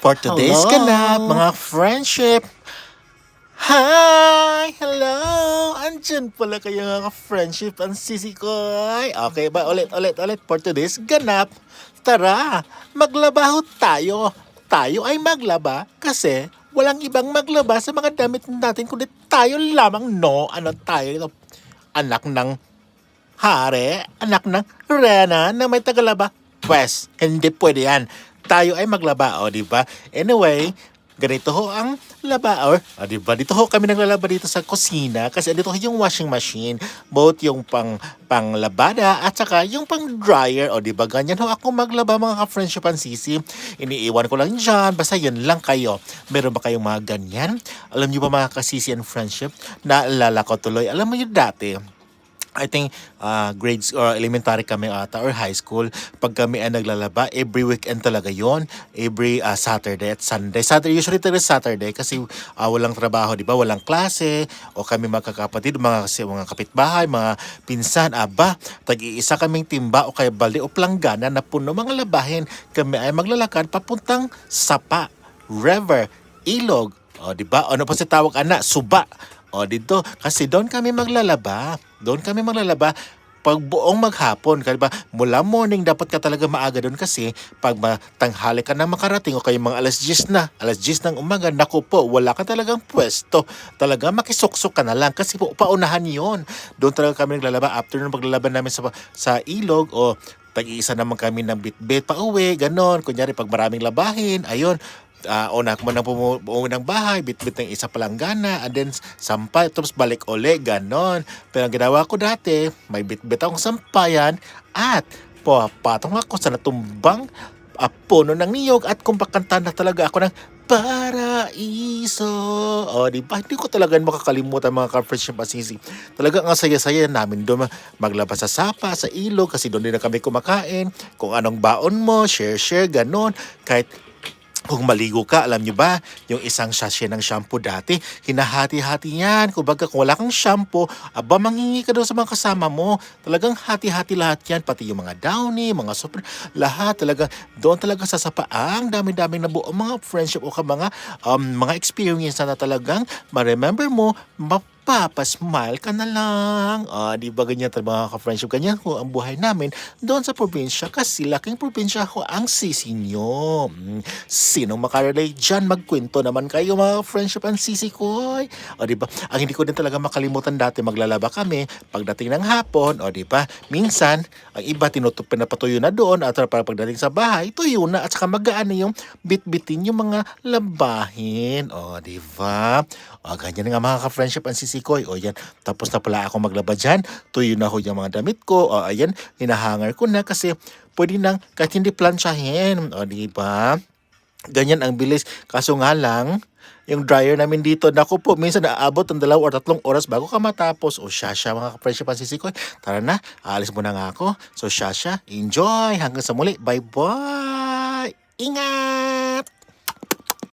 For today's Hello. ganap, mga friendship. Hi! Hello! Andyan pala kayo mga friendship ang sisi ko. Ay, Okay ba? Ulit, ulit, ulit. For today's ganap, tara, maglabaho tayo. Tayo ay maglaba kasi walang ibang maglaba sa mga damit natin kundi tayo lamang, no? Ano tayo? Anak ng Hare, anak ng Rena na may tagalaba. Pwes, hindi pwede yan. Tayo ay maglaba, o di ba? Anyway, ganito ho ang laba, o di ba? Dito ho kami naglalaba dito sa kusina kasi dito ho yung washing machine, both yung pang panglabada at saka yung pang dryer, o di ba? Ganyan ho ako maglaba mga ka-friendship ang sisi. Iniiwan ko lang dyan, basta yun lang kayo. Meron ba kayong mga ganyan? Alam niyo ba mga kasisi and friendship? Naalala ko tuloy, alam mo yun dati, I think uh, grades or elementary kami ata or high school. Pag kami ay naglalaba every weekend talaga yon every uh, Saturday at Sunday. Saturday usually talaga Saturday kasi uh, walang trabaho di ba? Walang klase o kami magkakapatid mga mga kapitbahay mga pinsan aba tag-iisa kaming timba o kaya balde o planggana na puno. Mga labahin kami ay maglalakad papuntang Sapa River Ilog o di ba? Ano pa sa tawag ana? Suba. O dito, kasi doon kami maglalaba. Doon kami maglalaba pag buong maghapon, kaya ba, mula morning dapat ka talaga maaga doon kasi pag matanghali ka na makarating o kayo mga alas 10 na, alas 10 ng umaga, naku po, wala ka talagang pwesto. Talaga makisuksok ka na lang kasi po paunahan yon Doon talaga kami naglalaba. After nung paglalaban namin sa, sa ilog o tag-iisa naman kami ng bit-bit pa uwi, ganon. Kunyari, pag maraming labahin, ayun, uh, una ko man bumuo ng bahay, bit-bit ng isa palang gana, and then sampay, tapos balik uli, ganon. Pero ang ginawa ko dati, may bit-bit akong sampayan, at papatong ako sa natumbang uh, puno ng niyog at kumpakanta na talaga ako ng Paraiso. O, di ba? Hindi ko talaga makakalimutan mga ka-friendship asisi. Talagang ang saya-saya namin doon maglabas sa sapa, sa ilog, kasi doon din na kami kumakain. Kung anong baon mo, share-share, ganon. Kahit kung maligo ka, alam nyo ba, yung isang sachet ng shampoo dati, hinahati-hati yan. Kung baga, kung wala kang shampoo, aba, manghingi ka daw sa mga kasama mo. Talagang hati-hati lahat yan, pati yung mga downy, mga super, lahat talaga, doon talaga sa sapaang, dami-daming nabuo mga friendship o ka mga, um, mga experience na talagang, ma-remember mo, mapapasmile ka na lang. Ah, di ba ganyan talaga mga ka-friendship? Ganyan ho ang buhay namin doon sa probinsya kasi laking probinsya ho ang sisi nyo. Mm, Sinong makarelate dyan? Magkwento naman kayo mga friendship ang sisi ko. O di ba? Ang hindi ko din talaga makalimutan dati maglalaba kami pagdating ng hapon. O di ba? Minsan, ang iba tinutup pinapatuyo na doon at para pagdating sa bahay, tuyo na at saka magaan na yung bit-bitin yung mga labahin. O di ba? O ganyan nga mga ka-friendship ang sisikoy. O yan, tapos na pala ako maglaba dyan. Tuyo na ho yung mga damit ko. O ayan, hinahangar ko na kasi pwede nang kahit hindi plansyahin. O di ba? Ganyan ang bilis. Kaso nga lang, yung dryer namin dito, naku po, minsan naabot ng dalawa or tatlong oras bago ka matapos. O Shasha, mga ka-friendship ang sisikoy. Tara na, aalis muna nga ako. So Shasha, enjoy. Hanggang sa muli. Bye-bye. Ingat!